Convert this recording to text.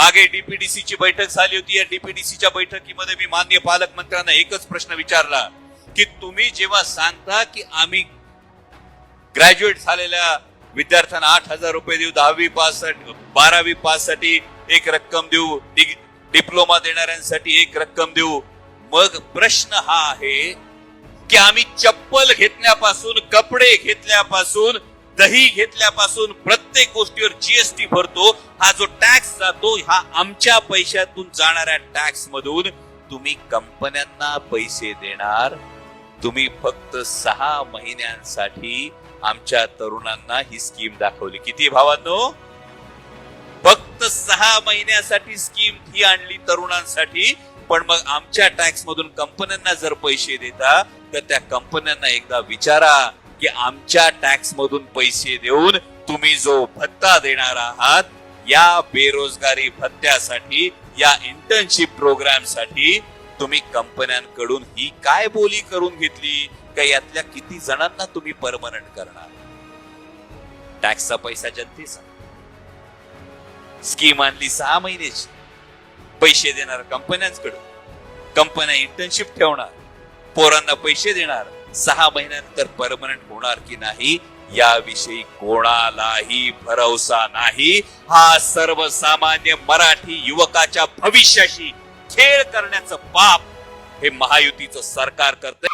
मागे डीपीडीसी ची बैठक झाली होती. या डीपीडीसीच्या बैठकीमध्ये मी मान्य पालकमंत्र्यांना एकच प्रश्न विचारला की तुम्ही जेव्हा सांगता की आम्ही ग्रॅज्युएट झालेल्या विद्यार्थ्यांना आठ हजार रुपये देऊ दहावी पास बारावी पाससाठी एक रक्कम देऊ डिप्लोमा देणाऱ्यांसाठी एक रक्कम देऊ. मग प्रश्न हा आहे की आम्ही चप्पल घेतल्यापासून कपडे घेतल्यापासून दही घेतल्यापासून प्रत्येक गोष्टीवर जीएसटी भरतो. हा जो टॅक्स जातो हा आमच्या पैशातून जाणाऱ्या टॅक्स मधून तुम्ही कंपन्यांना पैसे देणार. तुम्ही फक्त सहा महिन्यांसाठी आमच्या तरुणांना ही स्कीम दाखवली. किती भावांनो? फक्त सहा महिन्यासाठी स्कीम ही आणली तरुणांसाठी. पण मग आमच्या टॅक्स मधून कंपन्यांना जर पैसे देता तर त्या कंपन्यांना एकदा विचारा. की आमच्या टॅक्स मधून पैसे देऊन तुम्ही जो भत्ता देणार आहात या बेरोजगारी भत्त्यासाठी या इंटर्नशिप प्रोग्रामसाठी तुम्ही कंपन्यांकडून ही काय बोली करून घेतली? का यातल्या किती जणांना तुम्ही परमनंट करणार? टॅक्सचा पैसा जनतेचा. स्कीम आणली सहा महिन्याची. पैसे देणार कंपन्यांकडून. कंपन्या इंटर्नशिप ठेवणार. पोरांना पैसे देणार. सहा महिन्यानंतर परमनंट होणार की नाही याविषयी कोणालाही भरवसा नाही. हा सर्वसामान्य मराठी युवकाच्या भविष्याशी खेळ करण्याचं पाप हे महायुतीचं सरकार करतं